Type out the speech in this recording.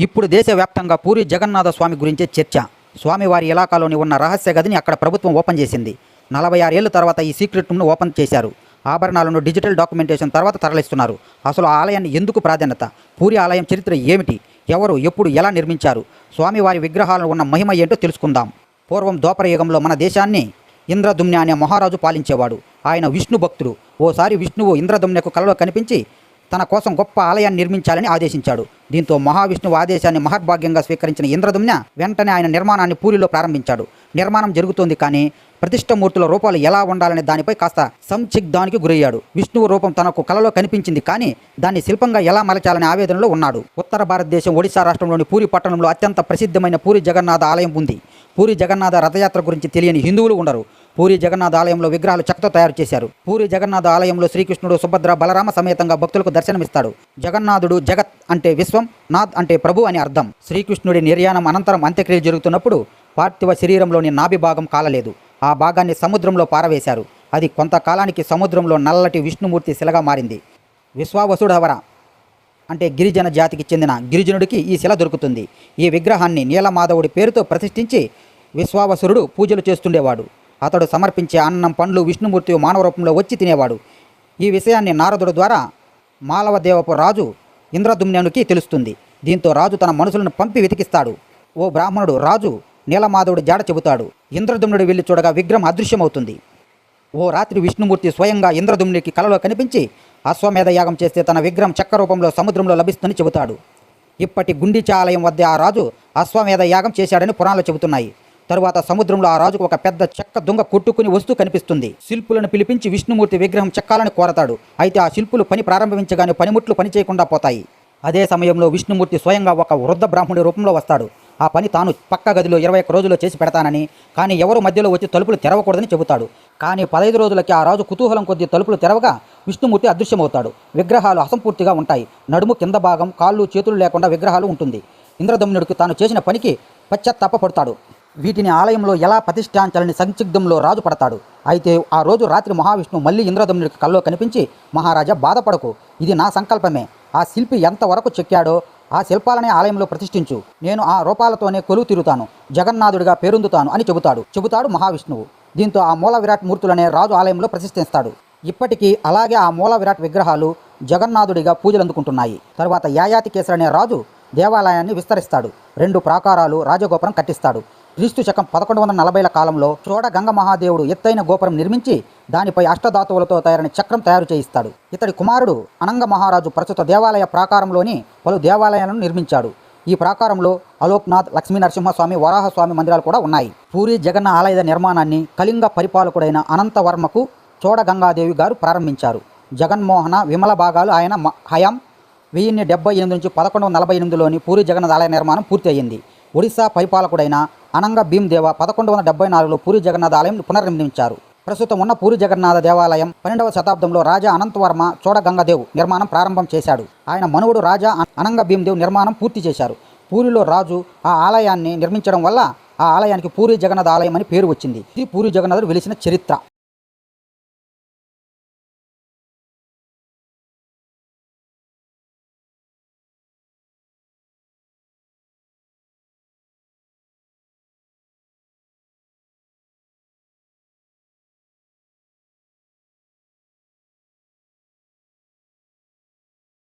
ఇప్పుడు దేశవ్యాప్తంగా పూరి జగన్నాథ స్వామి గురించే చర్చ. స్వామివారి ఇలాకాలోని ఉన్న రహస్య గదిని అక్కడ ప్రభుత్వం ఓపెన్ చేసింది. నలభై ఆరేళ్ళ తర్వాత ఈ సీక్రెట్ రూమ్ను ఓపెన్ చేశారు. ఆభరణాలను డిజిటల్ డాక్యుమెంటేషన్ తర్వాత తరలిస్తున్నారు. అసలు ఆలయాన్ని ఎందుకు ప్రాధాన్యత? పూరి ఆలయం చరిత్ర ఏమిటి? ఎవరు ఎప్పుడు ఎలా నిర్మించారు? స్వామివారి విగ్రహాలు ఉన్న మహిమ ఏంటో తెలుసుకుందాం. పూర్వం దోపరయుగంలో యుగంలో మన దేశాన్ని ఇంద్రదుమ్ని అనే మహారాజు పాలించేవాడు. ఆయన విష్ణు భక్తుడు ఓసారి విష్ణువు ఇంద్రదుమ్నకు కలలో కనిపించి తన కోసం గొప్ప ఆలయాన్ని నిర్మించాలని ఆదేశించాడు. దీంతో మహావిష్ణువు ఆదేశాన్ని మహర్భాగ్యంగా స్వీకరించిన ఇంద్రదుమ్న వెంటనే ఆయన నిర్మాణాన్ని పూరిలో ప్రారంభించాడు. నిర్మాణం జరుగుతోంది కానీ ప్రతిష్టమూర్తుల రూపాలు ఎలా ఉండాలనే దానిపై కాస్త సంసిగ్ధానికి గురయ్యాడు. విష్ణువు రూపం తనకు కలలో కనిపించింది కానీ దాన్ని శిల్పంగా ఎలా మలచాలనే ఆవేదనలో ఉన్నాడు. ఉత్తర భారతదేశం ఒడిశా రాష్ట్రంలోని పూరి పట్టణంలో అత్యంత ప్రసిద్ధమైన పూరి జగన్నాథ ఆలయం ఉంది. పూరి జగన్నాథ రథయాత్ర గురించి తెలియని హిందువులు ఉండరు. పూరి జగన్నాథ ఆలయంలో విగ్రహాలు చెక్కతో తయారు చేశారు. పూరి జగన్నాథ ఆలయంలో శ్రీకృష్ణుడు సుభద్ర బలరామ సమేతంగా భక్తులకు దర్శనమిస్తాడు. జగన్నాథుడు జగత్ అంటే విశ్వం నాథ్ అంటే ప్రభు అని అర్థం. శ్రీకృష్ణుడి నిర్యాణం అనంతరం అంత్యక్రియలు జరుగుతున్నప్పుడు పార్థివ శరీరంలోని నాభి భాగం కాలలేదు. ఆ భాగాన్ని సముద్రంలో పారవేశారు. అది కొంతకాలానికి సముద్రంలో నల్లటి విష్ణుమూర్తి శిలగా మారింది. విశ్వావసుడవర అంటే గిరిజన జాతికి చెందిన గిరిజనుడికి ఈ శిల దొరుకుతుంది. ఈ విగ్రహాన్ని నీలమాధవుడి పేరుతో ప్రతిష్ఠించి విశ్వావసురుడు పూజలు చేస్తుండేవాడు. అతడు సమర్పించే అన్నం పండ్లు విష్ణుమూర్తి మానవ రూపంలో వచ్చి తినేవాడు. ఈ విషయాన్ని నారదుడు ద్వారా మాలవదేవపు రాజు ఇంద్రదుమ్నునికి తెలుస్తుంది. దీంతో రాజు తన మనుషులను పంపి వెతికిస్తాడు. ఓ బ్రాహ్మణుడు రాజు నీలమాధవుడు జాడ చెబుతాడు. ఇంద్రదుమ్నుడు వెళ్ళి చూడగా విగ్రహం అదృశ్యమవుతుంది. ఓ రాత్రి విష్ణుమూర్తి స్వయంగా ఇంద్రదుమ్నికి కలలో కనిపించి అశ్వమేధ యాగం చేస్తే తన విగ్రహం చక్క రూపంలో సముద్రంలో లభిస్తుందని చెబుతాడు. ఇప్పటి గుండీచ ఆలయం వద్ద ఆ రాజు అశ్వమేధ యాగం చేశాడని పురాణాలు చెబుతున్నాయి. తరువాత సముద్రంలో ఆ రాజుకు ఒక పెద్ద చెక్క దొంగ కొట్టుకుని వస్తూ కనిపిస్తుంది. శిల్పులను పిలిపించి విష్ణుమూర్తి విగ్రహం చెక్కాలని కోరతాడు. అయితే ఆ శిల్పులు పని ప్రారంభించగానే పనిముట్లు పని చేయకుండా పోతాయి. అదే సమయంలో విష్ణుమూర్తి స్వయంగా ఒక వృద్ధ బ్రాహ్మణుడి రూపంలో వస్తాడు. ఆ పని తాను పక్క గదిలో ఇరవై ఒక్క రోజుల్లో చేసి పెడతానని కానీ ఎవరు మధ్యలో వచ్చి తలుపులు తెరవకూడదని చెబుతాడు. కానీ పదహైదు రోజులకి ఆ రాజు కుతూహలం కొద్దీ తలుపులు తెరవగా విష్ణుమూర్తి అదృశ్యమవుతాడు. విగ్రహాలు అసంపూర్తిగా ఉంటాయి. నడుము కింద భాగం కాళ్ళు చేతులు లేకుండా విగ్రహాలు ఉంటుంది. ఇంద్రదమ్నుడికి తాను చేసిన పనికి పశ్చాత్తాపడతాడు వీటిని ఆలయంలో ఎలా ప్రతిష్ఠించాలని సంసిగ్ధంలో రాజు పడతాడు. అయితే ఆ రోజు రాత్రి మహావిష్ణువు మళ్ళీ ఇంద్రదమ్నుడికి కల్లో కనిపించి మహారాజా బాధపడకు. ఇది నా సంకల్పమే. ఆ శిల్పి ఎంతవరకు చెక్కాడో ఆ శిల్పాలనే ఆలయంలో ప్రతిష్ఠించు. నేను ఆ రూపాలతోనే కొలువు తిరుగుతాను జగన్నాథుడిగా పేరొందుతాను అని చెబుతాడు. చెబుతాడు మహావిష్ణువు. దీంతో ఆ మూల విరాట్ మూర్తులనే రాజు ఆలయంలో ప్రతిష్ఠిస్తాడు. ఇప్పటికీ అలాగే ఆ మూల విరాట్ విగ్రహాలు జగన్నాథుడిగా పూజలు అందుకుంటున్నాయి తర్వాత యాయాతి కేసరనే అనే రాజు దేవాలయాన్ని విస్తరిస్తాడు. రెండు ప్రాకారాలు రాజగోపురం కట్టిస్తాడు. క్రీస్తు శకం పదకొండు వందల నలభైల కాలంలో చోడ గంగ మహాదేవుడు ఎత్తైన గోపురం నిర్మించి దానిపై అష్టధాతువులతో తయారైన చక్రం తయారు చేయిస్తాడు. ఇతడి కుమారుడు అనంగ మహారాజు ప్రస్తుత దేవాలయ ప్రాకారంలోని పలు దేవాలయాలను నిర్మించాడు. ఈ ప్రాకారంలో అలోక్నాథ్ లక్ష్మీ నరసింహస్వామి వరాహస్వామి మందిరాలు కూడా ఉన్నాయి. పూరి జగన్న ఆలయ నిర్మాణాన్ని కళింగ పరిపాలకుడైన అనంతవర్మకు చోడగంగాదేవి గారు ప్రారంభించారు. జగన్మోహన విమల భాగాలు ఆయన మ- హయాం వెయ్యిన్ని డెబ్బై ఎనిమిది నుంచి పదకొండు వందల నలభై ఎనిమిదిలోని పూరి జగన్నాథ్ ఆలయ నిర్మాణం పూర్తి అయ్యింది ఒడిశా పరిపాలకుడైన అనంగ భీమ్దేవ పదకొండు వందల డెబ్బై నాలుగులో పూరి జగన్నాథ్ ఆలయం పునర్నిర్మించారు. ప్రస్తుతం ఉన్న పూరి జగన్నాథ దేవాలయం పన్నెండవ శతాబ్దంలో రాజా అనంతవర్మ చోడగంగదేవ్ నిర్మాణం ప్రారంభం చేశాడు. ఆయన మనువుడు రాజా అనంగ భీమ్దేవ్ నిర్మాణం పూర్తి చేశారు. పూరిలో రాజు ఆ ఆలయాన్ని నిర్మించడం వల్ల ఆ ఆలయానికి పూరి జగన్నాథ ఆలయం అని పేరు వచ్చింది. ఇది పూరి జగన్నాథుడు వెలిసిన చరిత్ర.